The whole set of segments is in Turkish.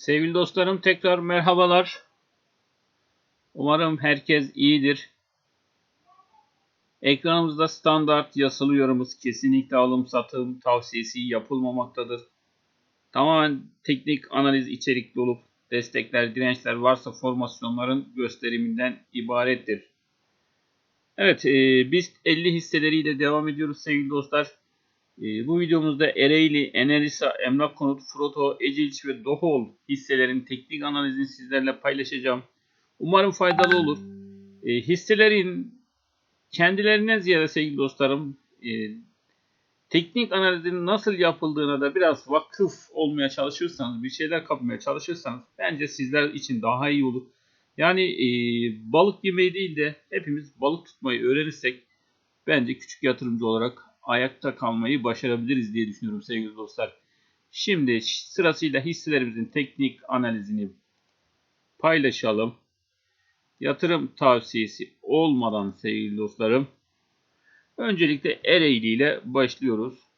Sevgili dostlarım tekrar merhabalar. Umarım herkes iyidir. Ekranımızda standart yasalı yorumumuz kesinlikle alım satım tavsiyesi yapılmamaktadır. Tamamen teknik analiz içerikli olup destekler, dirençler varsa formasyonların gösteriminden ibarettir. Evet, e, biz 50 hisseleriyle devam ediyoruz sevgili dostlar. E, bu videomuzda Ereğli, Enerisa, Emlak Konut, Froto, Ecilç ve Dohol hisselerin teknik analizini sizlerle paylaşacağım. Umarım faydalı olur. E, hisselerin kendilerinden ziyade sevgili dostlarım e, teknik analizin nasıl yapıldığına da biraz vakıf olmaya çalışırsanız, bir şeyler kapmaya çalışırsanız bence sizler için daha iyi olur. Yani e, balık yemeği değil de hepimiz balık tutmayı öğrenirsek bence küçük yatırımcı olarak ayakta kalmayı başarabiliriz diye düşünüyorum sevgili dostlar. Şimdi sırasıyla hisselerimizin teknik analizini paylaşalım. Yatırım tavsiyesi olmadan sevgili dostlarım. Öncelikle Ereğli ile başlıyoruz.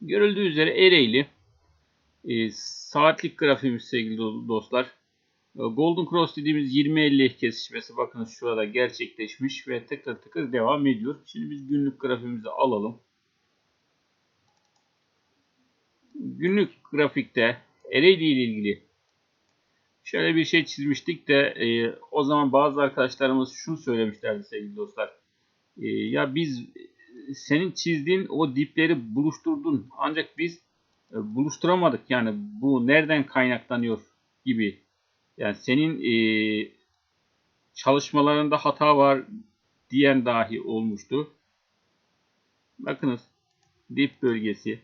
Görüldüğü üzere Ereğli e, saatlik grafiğimiz sevgili dostlar. E, Golden Cross dediğimiz 20-50 kesişmesi bakın şurada gerçekleşmiş ve tıkır tıkır devam ediyor. Şimdi biz günlük grafiğimizi alalım. Günlük grafikte Ereğli ile ilgili şöyle bir şey çizmiştik de e, o zaman bazı arkadaşlarımız şunu söylemişlerdi sevgili dostlar. E, ya biz senin çizdiğin o dipleri buluşturdun ancak biz e, buluşturamadık yani bu nereden kaynaklanıyor gibi. Yani senin e, çalışmalarında hata var diyen dahi olmuştu. Bakınız dip bölgesi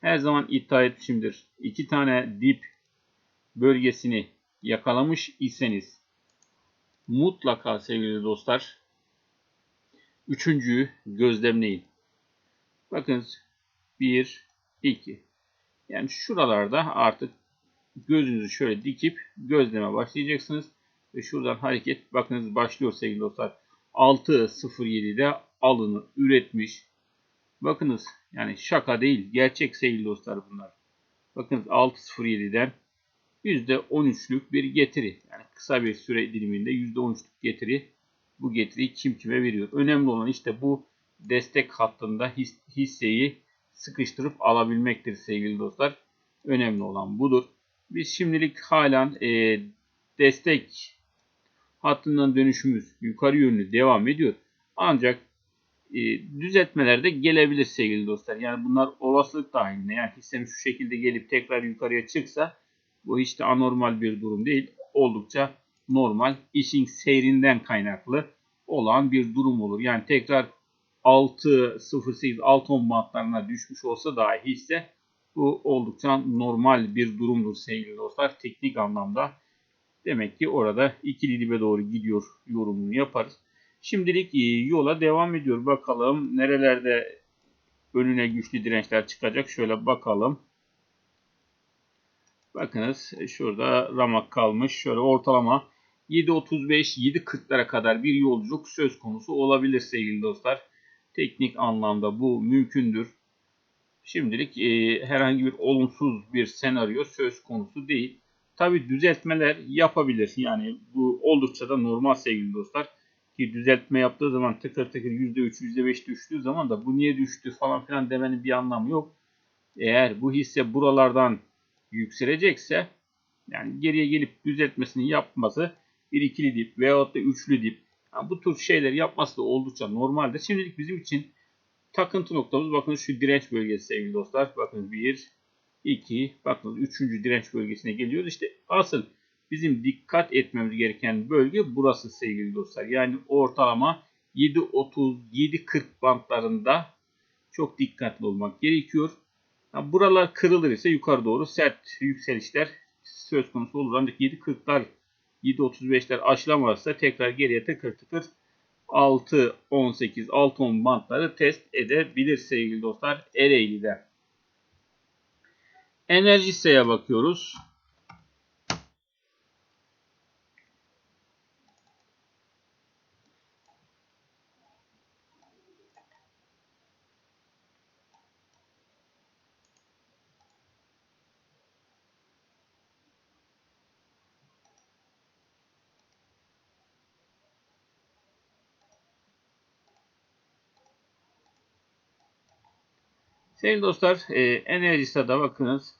her zaman iddia etmişimdir. İki tane dip bölgesini yakalamış iseniz mutlaka sevgili dostlar üçüncüyü gözlemleyin. Bakınız 1, 2. Yani şuralarda artık gözünüzü şöyle dikip gözleme başlayacaksınız. Ve şuradan hareket bakınız başlıyor sevgili dostlar. 6.07'de alını üretmiş. Bakınız yani şaka değil gerçek sevgili dostlar bunlar. Bakınız 6.07'den %13'lük bir getiri. Yani kısa bir süre diliminde %13'lük getiri. Bu getiriyi kim kime veriyor. Önemli olan işte bu destek hattında hisseyi sıkıştırıp alabilmektir sevgili dostlar. Önemli olan budur. Biz şimdilik halen e, destek hattından dönüşümüz yukarı yönlü devam ediyor. Ancak e, düzeltmeler de gelebilir sevgili dostlar. Yani bunlar olasılık dahilinde. Yani hissemiz şu şekilde gelip tekrar yukarıya çıksa bu hiç de anormal bir durum değil. Oldukça normal işin seyrinden kaynaklı olan bir durum olur. Yani tekrar 6.08 6.10 bantlarına düşmüş olsa dahi hisse bu oldukça normal bir durumdur sevgili dostlar. Teknik anlamda demek ki orada ikili dibe doğru gidiyor yorumunu yaparız. Şimdilik yola devam ediyor. Bakalım nerelerde önüne güçlü dirençler çıkacak. Şöyle bakalım. Bakınız şurada ramak kalmış. Şöyle ortalama 7.35 7.40'lara kadar bir yolculuk söz konusu olabilir sevgili dostlar. Teknik anlamda bu mümkündür. Şimdilik e, herhangi bir olumsuz bir senaryo söz konusu değil. Tabi düzeltmeler yapabilir. Yani bu oldukça da normal sevgili dostlar. Ki düzeltme yaptığı zaman tıkır tıkır %3, %5 düştüğü zaman da bu niye düştü falan filan demenin bir anlamı yok. Eğer bu hisse buralardan yükselecekse yani geriye gelip düzeltmesini yapması bir ikili dip veyahut da üçlü dip yani bu tür şeyler yapması da oldukça normaldir. Şimdilik bizim için takıntı noktamız bakın şu direnç bölgesi sevgili dostlar. Bakın 1, 2, bakın 3. direnç bölgesine geliyoruz. İşte asıl bizim dikkat etmemiz gereken bölge burası sevgili dostlar. Yani ortalama 7.30-7.40 bantlarında çok dikkatli olmak gerekiyor. Yani buralar kırılır ise yukarı doğru sert yükselişler söz konusu olur. Ancak 7.40'lar 7.35'ler aşılamazsa tekrar geriye tıkır tıkır 6, 18, 6, 10 bantları test edebilir sevgili dostlar Ereğli'de. Enerjiseye bakıyoruz. Sevgili dostlar, e, Enerjisa'da bakınız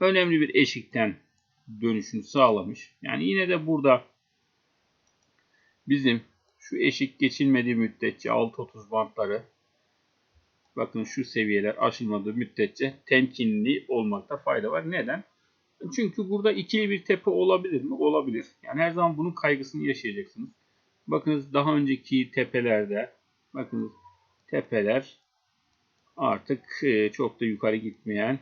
önemli bir eşikten dönüşünü sağlamış. Yani yine de burada bizim şu eşik geçilmediği müddetçe 6.30 bantları bakın şu seviyeler aşılmadığı müddetçe temkinli olmakta fayda var. Neden? Çünkü burada ikili bir tepe olabilir mi? Olabilir. Yani her zaman bunun kaygısını yaşayacaksınız. Bakınız daha önceki tepelerde bakınız tepeler artık e, çok da yukarı gitmeyen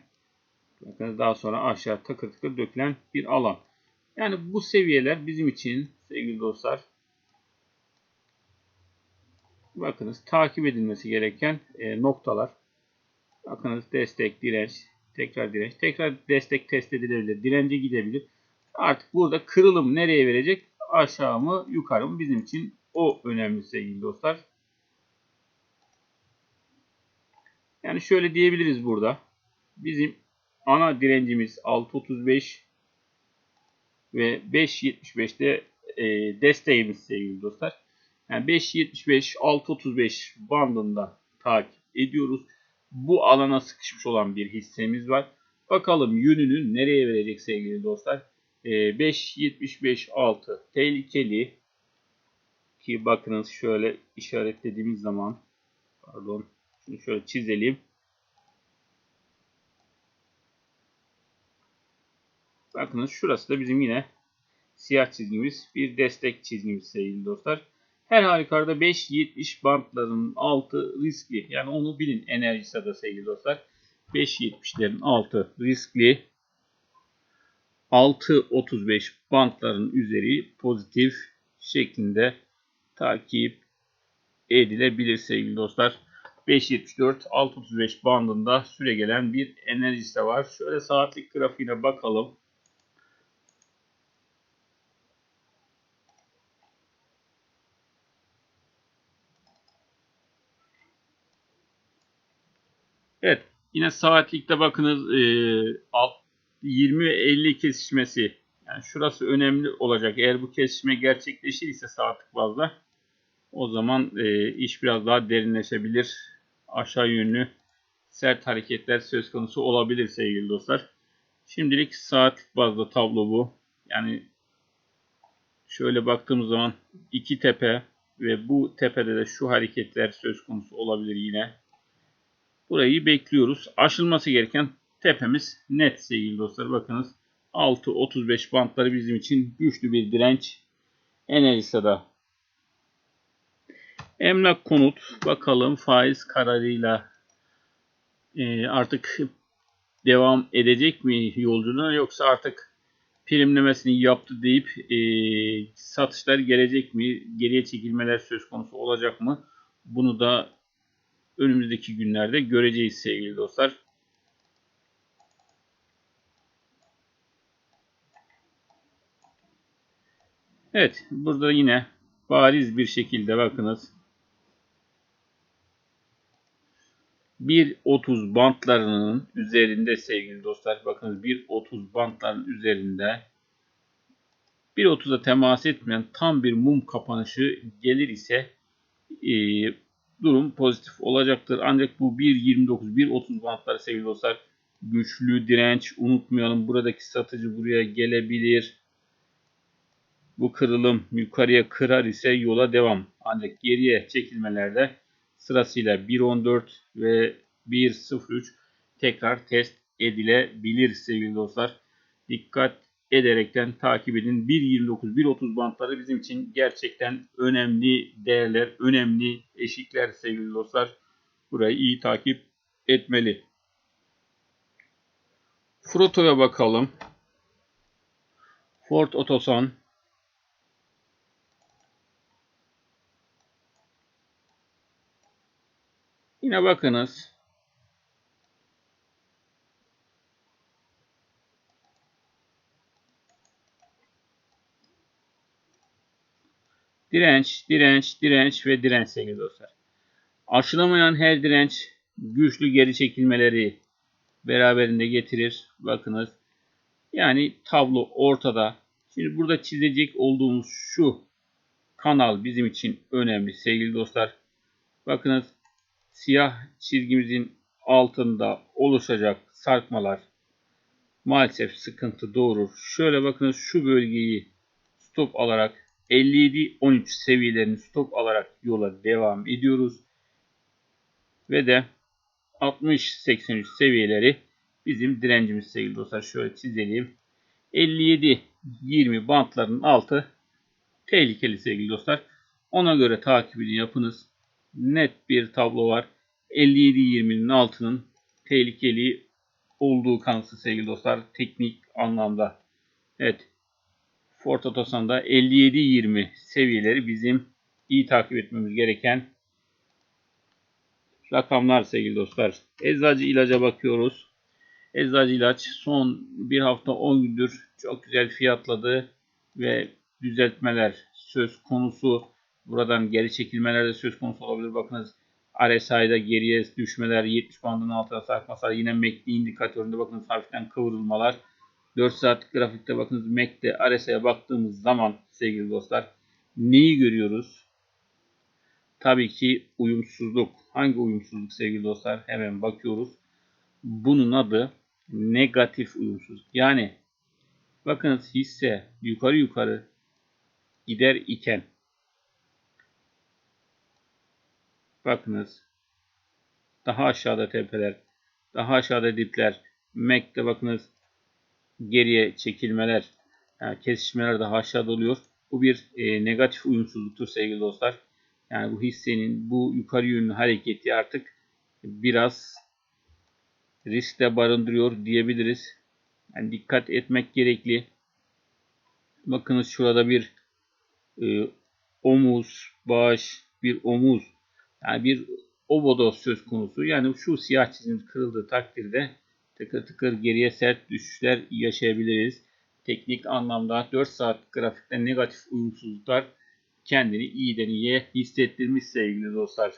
bakınız daha sonra aşağı takır takır dökülen bir alan. Yani bu seviyeler bizim için sevgili dostlar bakınız takip edilmesi gereken e, noktalar. Bakınız destek, direnç, tekrar direnç, tekrar destek test edilebilir, dirence gidebilir. Artık burada kırılım nereye verecek? Aşağı mı, yukarı mı? Bizim için o önemli sevgili dostlar. Yani şöyle diyebiliriz burada. Bizim ana direncimiz 6.35 ve 5.75'te e, desteğimiz sevgili dostlar. Yani 5.75 6.35 bandında takip ediyoruz. Bu alana sıkışmış olan bir hissemiz var. Bakalım yönünü nereye verecek sevgili dostlar. E, 5.75 6 tehlikeli ki bakınız şöyle işaretlediğimiz zaman pardon şunu şöyle çizelim. Bakınız şurası da bizim yine siyah çizgimiz. Bir destek çizgimiz sevgili dostlar. Her halükarda 5.70 bantların altı riskli. Yani onu bilin enerjisi de sevgili dostlar. 5.70'lerin altı riskli. 6.35 bantların üzeri pozitif şeklinde takip edilebilir sevgili dostlar. 5.74 6.35 bandında süre gelen bir enerjisi de var. Şöyle saatlik grafiğine bakalım. Evet. Yine saatlikte bakınız e, 20 ve 50 kesişmesi. Yani şurası önemli olacak. Eğer bu kesişme gerçekleşirse saatlik bazda o zaman e, iş biraz daha derinleşebilir. Aşağı yönlü sert hareketler söz konusu olabilir sevgili dostlar. Şimdilik saatlik bazda tablo bu. Yani şöyle baktığımız zaman iki tepe ve bu tepede de şu hareketler söz konusu olabilir yine. Burayı bekliyoruz. Aşılması gereken tepemiz net sevgili dostlar. Bakınız 6.35 bantları bizim için güçlü bir direnç. Enerjisa'da emlak konut bakalım faiz kararıyla e, artık devam edecek mi yolculuğuna yoksa artık primlemesini yaptı deyip e, satışlar gelecek mi? Geriye çekilmeler söz konusu olacak mı? Bunu da önümüzdeki günlerde göreceğiz sevgili dostlar. Evet burada yine bariz bir şekilde bakınız 1.30 bantlarının üzerinde sevgili dostlar bakınız 1.30 bantların üzerinde 1.30'a temas etmeyen tam bir mum kapanışı gelir ise e, durum pozitif olacaktır. Ancak bu 1.29, 1.30 bantları sevgili dostlar güçlü direnç unutmayalım. Buradaki satıcı buraya gelebilir. Bu kırılım yukarıya kırar ise yola devam. Ancak geriye çekilmelerde sırasıyla 1.14 ve 1.03 tekrar test edilebilir sevgili dostlar. Dikkat ederekten takip edin. 1.29, 1.30 bantları bizim için gerçekten önemli değerler, önemli eşikler sevgili dostlar. Burayı iyi takip etmeli. Froto'ya bakalım. Ford Otosan. Yine bakınız. Direnç, direnç, direnç ve direnç sevgili dostlar. Aşılamayan her direnç güçlü geri çekilmeleri beraberinde getirir. Bakınız. Yani tablo ortada. Şimdi burada çizecek olduğumuz şu kanal bizim için önemli sevgili dostlar. Bakınız siyah çizgimizin altında oluşacak sarkmalar maalesef sıkıntı doğurur. Şöyle bakınız şu bölgeyi stop alarak 57-13 seviyelerini stop alarak yola devam ediyoruz. Ve de 60-83 seviyeleri bizim direncimiz sevgili dostlar. Şöyle çizelim. 57-20 bantlarının altı tehlikeli sevgili dostlar. Ona göre takibini yapınız. Net bir tablo var. 57-20'nin altının tehlikeli olduğu kanısı sevgili dostlar. Teknik anlamda. Evet. Ford Otosan'da 57-20 seviyeleri bizim iyi takip etmemiz gereken rakamlar sevgili dostlar. Eczacı ilaca bakıyoruz. Eczacı ilaç son bir hafta 10 gündür çok güzel fiyatladı ve düzeltmeler söz konusu. Buradan geri çekilmeler de söz konusu olabilir. Bakınız RSI'da geriye düşmeler, 70 bandının altına sarkmalar, yine MACD indikatöründe bakınız hafiften kıvrılmalar. 4 saatlik grafikte bakınız MAC'de RSI'ye baktığımız zaman sevgili dostlar neyi görüyoruz? Tabii ki uyumsuzluk. Hangi uyumsuzluk sevgili dostlar? Hemen bakıyoruz. Bunun adı negatif uyumsuzluk. Yani bakınız hisse yukarı yukarı gider iken bakınız daha aşağıda tepeler, daha aşağıda dipler, MAC'de bakınız geriye çekilmeler, yani kesişmeler daha aşağıda oluyor. Bu bir e, negatif uyumsuzluktur sevgili dostlar. Yani bu hissenin bu yukarı yönlü hareketi artık biraz riskle barındırıyor diyebiliriz. Yani dikkat etmek gerekli. Bakınız şurada bir e, omuz, baş, bir omuz, yani bir obodo söz konusu. Yani şu siyah çizim kırıldığı takdirde tıkır tıkır geriye sert düşüşler yaşayabiliriz. Teknik anlamda 4 saat grafikte negatif uyumsuzluklar kendini iyiden iyiye hissettirmiş sevgili dostlar.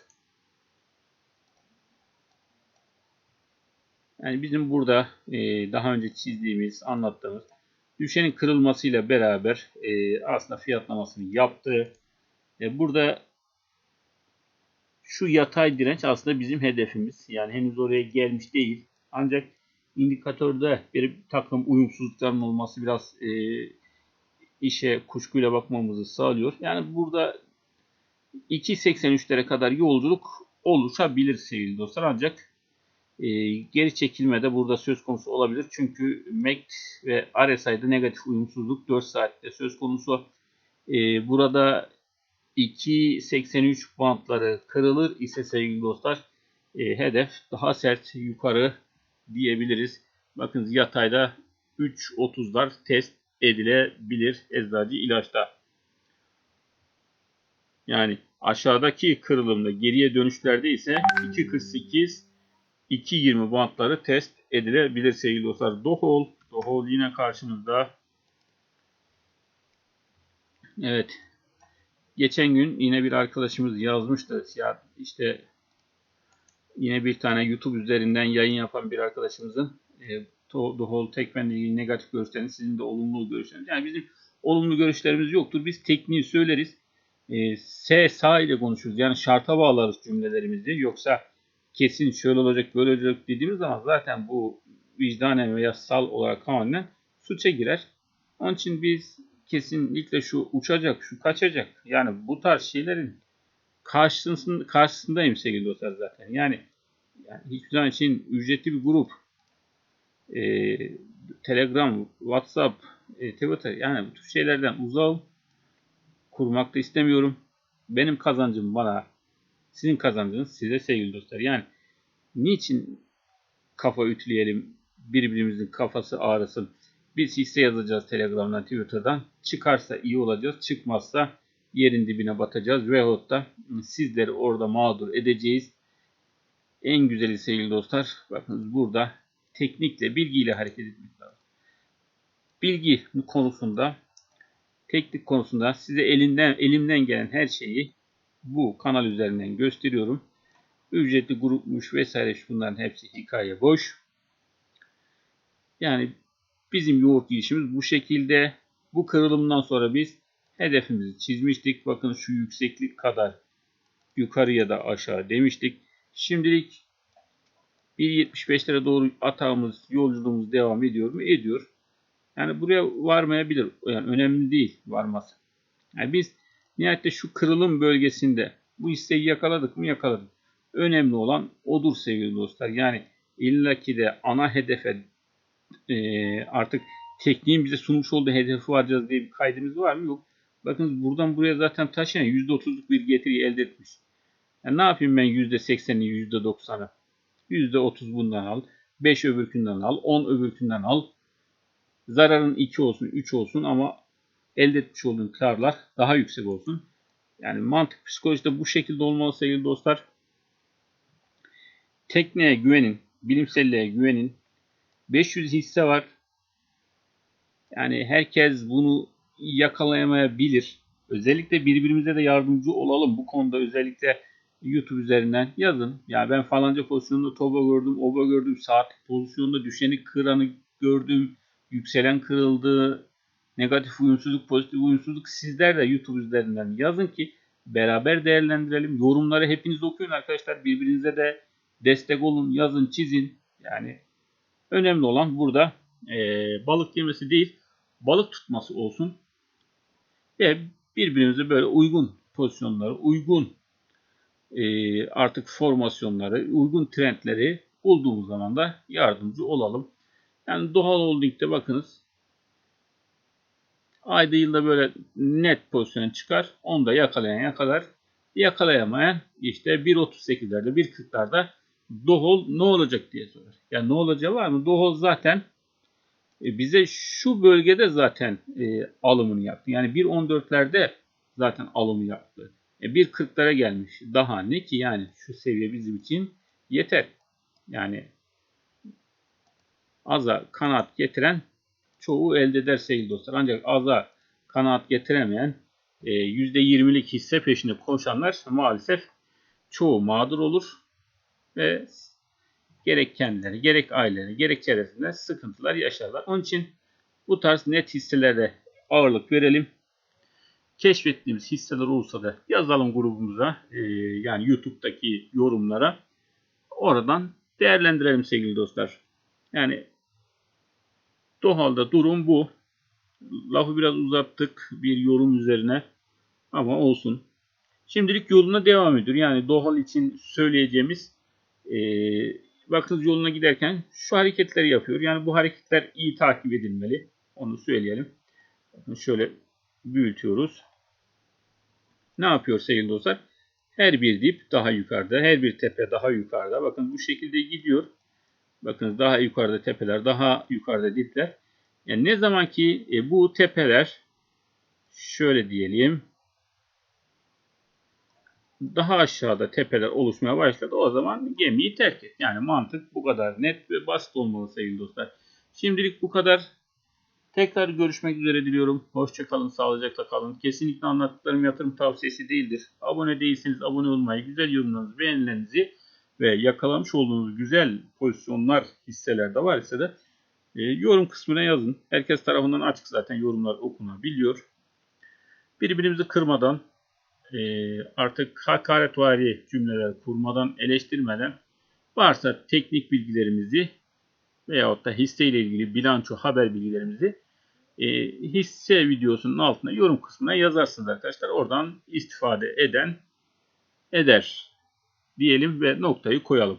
Yani bizim burada e, daha önce çizdiğimiz, anlattığımız düşenin kırılmasıyla beraber e, aslında fiyatlamasını yaptı. E, burada şu yatay direnç aslında bizim hedefimiz. Yani henüz oraya gelmiş değil. Ancak indikatörde bir takım uyumsuzlukların olması biraz e, işe kuşkuyla bakmamızı sağlıyor. Yani burada 2.83'lere kadar yolculuk oluşabilir sevgili dostlar. Ancak e, geri çekilme de burada söz konusu olabilir. Çünkü MACD ve RSI'de negatif uyumsuzluk 4 saatte söz konusu. E, burada 2.83 bantları kırılır ise sevgili dostlar e, hedef daha sert yukarı diyebiliriz. Bakın yatayda 3.30'lar test edilebilir eczacı ilaçta. Yani aşağıdaki kırılımda geriye dönüşlerde ise 2.48 2.20 bantları test edilebilir sevgili dostlar. Dohol, Dohol yine karşımızda. Evet. Geçen gün yine bir arkadaşımız yazmıştı. Ya işte yine bir tane YouTube üzerinden yayın yapan bir arkadaşımızın e, The Whole Tekmen'le ilgili negatif görüşleriniz, sizin de olumlu görüşleriniz. Yani bizim olumlu görüşlerimiz yoktur. Biz tekniği söyleriz. E, S sağ ile konuşuruz. Yani şarta bağlarız cümlelerimizi. Yoksa kesin şöyle olacak böyle olacak dediğimiz zaman zaten bu vicdanen veya sal olarak tamamen suça girer. Onun için biz kesinlikle şu uçacak, şu kaçacak. Yani bu tarz şeylerin karşısında, karşısındayım sevgili dostlar zaten. Yani, yani hiçbir zaman için ücretli bir grup e, Telegram, WhatsApp, e, Twitter yani bu tür şeylerden uzağım. Kurmak da istemiyorum. Benim kazancım bana, sizin kazancınız size sevgili dostlar. Yani niçin kafa ütüleyelim, birbirimizin kafası ağrısın. Biz hisse yazacağız Telegram'dan, Twitter'dan. Çıkarsa iyi olacağız, çıkmazsa yerin dibine batacağız. Veyahut da sizleri orada mağdur edeceğiz. En güzeli sevgili dostlar, bakınız burada teknikle, bilgiyle hareket etmek lazım. Bilgi konusunda, teknik konusunda size elinden elimden gelen her şeyi bu kanal üzerinden gösteriyorum. Ücretli grupmuş vesaire bunların hepsi hikaye boş. Yani bizim yoğurt girişimiz bu şekilde. Bu kırılımdan sonra biz hedefimizi çizmiştik. Bakın şu yükseklik kadar yukarıya da aşağı demiştik. Şimdilik 1.75'lere doğru atağımız, yolculuğumuz devam ediyor mu? Ediyor. Yani buraya varmayabilir. Yani önemli değil varması. Yani biz nihayette şu kırılım bölgesinde bu hisseyi yakaladık mı yakaladık. Önemli olan odur sevgili dostlar. Yani illaki de ana hedefe e, artık tekniğin bize sunmuş olduğu hedefi varacağız diye bir kaydımız var mı? Yok. Bakın buradan buraya zaten taşıyan %30'luk bir getiri elde etmiş. Yani ne yapayım ben %80'i %90'ı? %30 bundan al. 5 öbürkünden al. 10 öbürkünden al. Zararın 2 olsun 3 olsun ama elde etmiş olduğun karlar daha yüksek olsun. Yani mantık psikolojide bu şekilde olmalı sevgili dostlar. Tekneye güvenin. Bilimselliğe güvenin. 500 hisse var. Yani herkes bunu yakalayamayabilir. Özellikle birbirimize de yardımcı olalım. Bu konuda özellikle YouTube üzerinden yazın. Ya ben falanca pozisyonda toba gördüm, oba gördüm, saatlik pozisyonda düşeni kıranı gördüm, yükselen kırıldı, negatif uyumsuzluk, pozitif uyumsuzluk sizler de YouTube üzerinden yazın ki beraber değerlendirelim. Yorumları hepiniz okuyun arkadaşlar. Birbirinize de destek olun, yazın, çizin. Yani önemli olan burada e, balık yemesi değil, balık tutması olsun. Ve birbirimize böyle uygun pozisyonları, uygun e, artık formasyonları, uygun trendleri bulduğumuz zaman da yardımcı olalım. Yani doğal holdingde bakınız ayda yılda böyle net pozisyon çıkar. Onu da yakalayan yakalar. Yakalayamayan işte 1.38'lerde 1.40'larda Dohol ne olacak diye sorar. Yani ne olacağı var mı? Dohol zaten e, bize şu bölgede zaten e, alımını yaptı. Yani 1.14'lerde zaten alımı yaptı. E, 1.40'lara gelmiş. Daha ne ki yani şu seviye bizim için yeter. Yani aza kanat getiren çoğu elde eder sevgili dostlar. Ancak aza kanaat getiremeyen e, %20'lik hisse peşinde koşanlar maalesef çoğu mağdur olur ve gerek kendileri, gerek aileleri, gerek çevresinde sıkıntılar yaşarlar. Onun için bu tarz net hisselere ağırlık verelim. Keşfettiğimiz hisseler olsa da yazalım grubumuza, e, yani YouTube'daki yorumlara. Oradan değerlendirelim sevgili dostlar. Yani Dohal'da durum bu. Lafı biraz uzattık bir yorum üzerine ama olsun. Şimdilik yoluna devam ediyor. Yani Dohal için söyleyeceğimiz e, bakınız yoluna giderken şu hareketleri yapıyor. Yani bu hareketler iyi takip edilmeli. Onu söyleyelim. Bakın şöyle büyütüyoruz. Ne yapıyor sevgili dostlar? Her bir dip daha yukarıda, her bir tepe daha yukarıda. Bakın bu şekilde gidiyor. Bakın daha yukarıda tepeler, daha yukarıda dipler. Yani ne zaman ki e, bu tepeler şöyle diyelim daha aşağıda tepeler oluşmaya başladı. O zaman gemiyi terk et. Yani mantık bu kadar net ve basit olmalı sevgili dostlar. Şimdilik bu kadar. Tekrar görüşmek üzere diliyorum. Hoşçakalın, sağlıcakla kalın. Kesinlikle anlattıklarım yatırım tavsiyesi değildir. Abone değilseniz abone olmayı, güzel yorumlarınızı, beğenilerinizi ve yakalamış olduğunuz güzel pozisyonlar, hisseler de var ise de e, yorum kısmına yazın. Herkes tarafından açık zaten yorumlar okunabiliyor. Birbirimizi kırmadan e, artık hakaretvari cümleler kurmadan, eleştirmeden varsa teknik bilgilerimizi veyahut da hisse ile ilgili bilanço haber bilgilerimizi e, hisse videosunun altına yorum kısmına yazarsınız arkadaşlar. Oradan istifade eden eder diyelim ve noktayı koyalım.